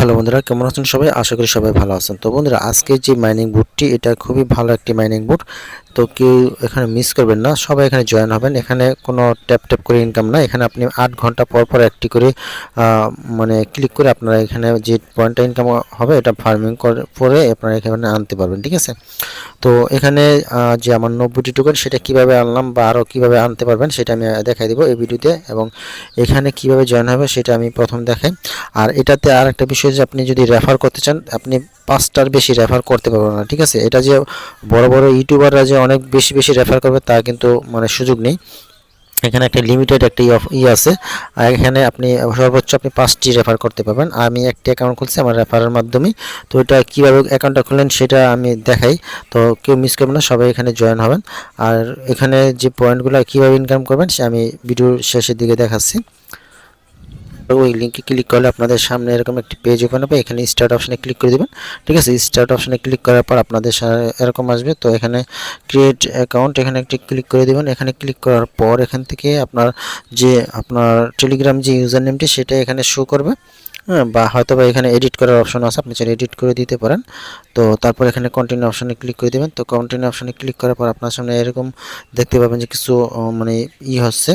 Hello বন্ধুরা, কেমন আছেন সবাই? আশা করি সবাই ভালো আছেন। তো বন্ধুরা, আজকে যে মাইনিং বুটটি এটা খুবই ভালো একটি মাইনিং বুট তো কেউ এখানে মিস করবেন না, সবাই এখানে জয়েন হবেন। এখানে কোনো ট্যাপ ট্যাপ করে ইনকাম না এখানে আপনি আট ঘণ্টা পর পর একটি করে মানে ক্লিক করে আপনারা এখানে যে পয়েন্টটা ইনকাম হবে, এটা ফার্মিং করে পরে আপনারা এখানে আনতে পারবেন, ঠিক আছে? তো এখানে যে আমার নব্বইটি টোকেন সেটা কীভাবে আনলাম বা আরও কীভাবে আনতে পারবেন, সেটা আমি দেখাই দেবো এই ভিডিওতে এবং এখানে কীভাবে জয়েন হবে, সেটা আমি প্রথম দেখাই। আর এটাতে আর একটা বিষয় যে আপনি যদি রেফার করতে চান, আপনি পাঁচটার বেশি রেফার করতে পারবেন না, ঠিক আছে? এটা যে বড় বড় ইউটিউবাররা যে অনেক বেশি বেশি রেফার করবে, তা কিন্তু মানে সুযোগ নেই। এখানে একটা লিমিটেড একটা ই আছে। আর এখানে আপনি সর্বোচ্চ আপনি পাঁচটি রেফার করতে পারবেন। আমি একটি অ্যাকাউন্ট খুলছি আমার রেফারের মাধ্যমে। তো এটা কীভাবে অ্যাকাউন্টটা খুললেন সেটা আমি দেখাই। তো কেউ মিস করবেন না, সবাই এখানে জয়েন হবেন। আর এখানে যে পয়েন্টগুলো কীভাবে ইনকাম করবেন, সে আমি ভিডিওর শেষের দিকে দেখাচ্ছি। ওই লিঙ্কে ক্লিক করলে আপনাদের সামনে এরকম একটি পেজ ওপেন হবে। এখানে স্টার্ট অপশনে ক্লিক করে দেবেন। ঠিক আছে স্টার্ট অপশনে ক্লিক করার পর আপনাদের এরকম আসবে। তো এখানে ক্রিয়েট অ্যাকাউন্ট এখানে একটি ক্লিক করে দেবেন। এখানে ক্লিক করার পর এখান থেকে আপনার যে আপনার টেলিগ্রাম যে ইউজার নেমটি সেটা এখানে শো করবে। হ্যাঁ বা হয়তো বা এখানে এডিট করার অপশন আছে। আপনি চাইলে এডিট করে দিতে পারেন। তো তারপর এখানে কন্টিনিউ অপশনে ক্লিক করে দেবেন। তো কন্টিনিউ অপশনে ক্লিক করার পর আপনার সামনে এরকম দেখতে পাবেন যে কিছু মানে ই হচ্ছে।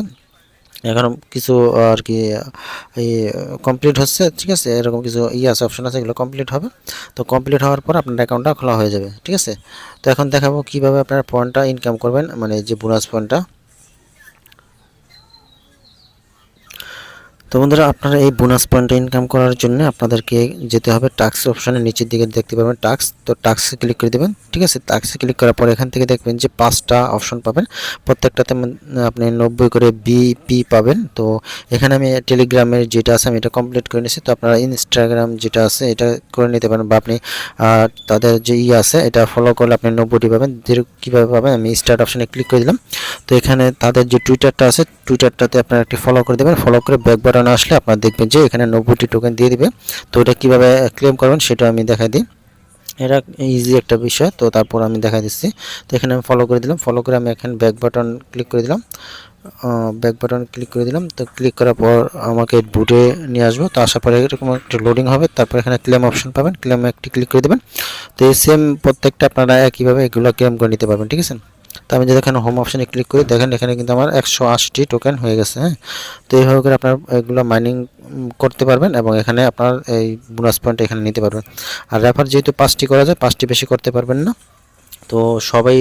এখন কিছু আর কি এই কমপ্লিট হচ্ছে, ঠিক আছে? এরকম কিছু ইয়ে আছে অপশন আছে, এগুলো কমপ্লিট হবে। তো কমপ্লিট হওয়ার পর আপনার অ্যাকাউন্টটা খোলা হয়ে যাবে, ঠিক আছে? তো এখন দেখাবো কীভাবে আপনার পয়েন্টটা ইনকাম করবেন মানে যে বোনাস পয়েন্টটা তো বন্ধুরা, আপনারা এই বোনাস পয়েন্টটা ইনকাম করার জন্য আপনাদেরকে যেতে হবে টাক্স অপশনের নিচের দিকে দেখতে পাবেন টাক্স তো টাক্সে ক্লিক করে দেবেন, ঠিক আছে? টাক্সে ক্লিক করার পর এখান থেকে দেখবেন যে পাঁচটা অপশন পাবেন। প্রত্যেকটাতে আপনি নব্বই করে বিপি পাবেন। তো এখানে আমি টেলিগ্রামের যেটা আছে আমি এটা কমপ্লিট করে নিয়েছি তো আপনারা ইনস্টাগ্রাম যেটা আছে এটা করে নিতে পারেন বা আপনি তাদের যে ই আছে এটা ফলো করলে আপনি নব্বইটি পাবেন। কীভাবে পাবেন আমি স্টার্ট অপশনে ক্লিক করে দিলাম। তো এখানে তাদের যে টুইটারটা আছে টুইটারটাতে আপনারা একটি ফলো করে দেবেন। ফলো করে ব্যাক বাটনে আসলে আপনারা দেখবেন যে এখানে নব্বইটি টোকেন দিয়ে দিবে। তো এটা কীভাবে ক্লেম করবেন সেটা আমি দেখাই দিই। এটা ইজি একটা বিষয়। তো তারপর আমি দেখা দিচ্ছি। তো এখানে আমি ফলো করে দিলাম। ফলো করে আমি এখানে ব্যাক বাটন ক্লিক করে দিলাম। ব্যাক বাটন ক্লিক করে দিলাম। তো ক্লিক করার পর আমাকে বুটে নিয়ে আসব। তো আসার পরে এরকম একটা লোডিং হবে। তারপর এখানে ক্লেম অপশন পাবেন। ক্লেম একটি ক্লিক করে দেবেন। তো এই সেম প্রত্যেকটা আপনারা একইভাবে এগুলো ক্লেম করে নিতে পারবেন। ঠিক আছে? তো আমি যদি এখানে হোম অপশানে ক্লিক করি, দেখেন এখানে কিন্তু আমার একশো আশিটি টোকেন হয়ে গেছে হ্যাঁ? তো এইভাবে করে আপনার এগুলো মাইনিং করতে পারবেন এবং এখানে আপনার এই বোনাস পয়েন্ট এখানে নিতে পারবেন। আর রেফার যেহেতু পাঁচটি করা যায়, পাঁচটি বেশি করতে পারবেন না। তো সবাই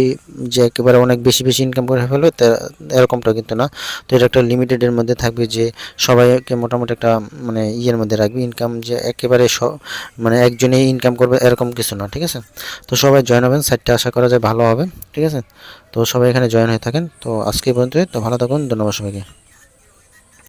যে একেবারে অনেক বেশি বেশি ইনকাম করে ফেলবে এরকমটা কিন্তু না। তো এটা একটা লিমিটেডের মধ্যে থাকবে যে সবাইকে মোটামুটি একটা মানে ইয়ের মধ্যে রাখবে। ইনকাম যে একেবারে মানে একজনেই ইনকাম করবে এরকম কিছু না, ঠিক আছে? তো সবাই জয়েন হবেন সাইটটা আশা করা যায় ভালো হবে, ঠিক আছে? তো সবাই এখানে জয়েন হয়ে থাকেন। তো আজকে পর্যন্ত তো ভালো থাকুন, ধন্যবাদ সবাইকে।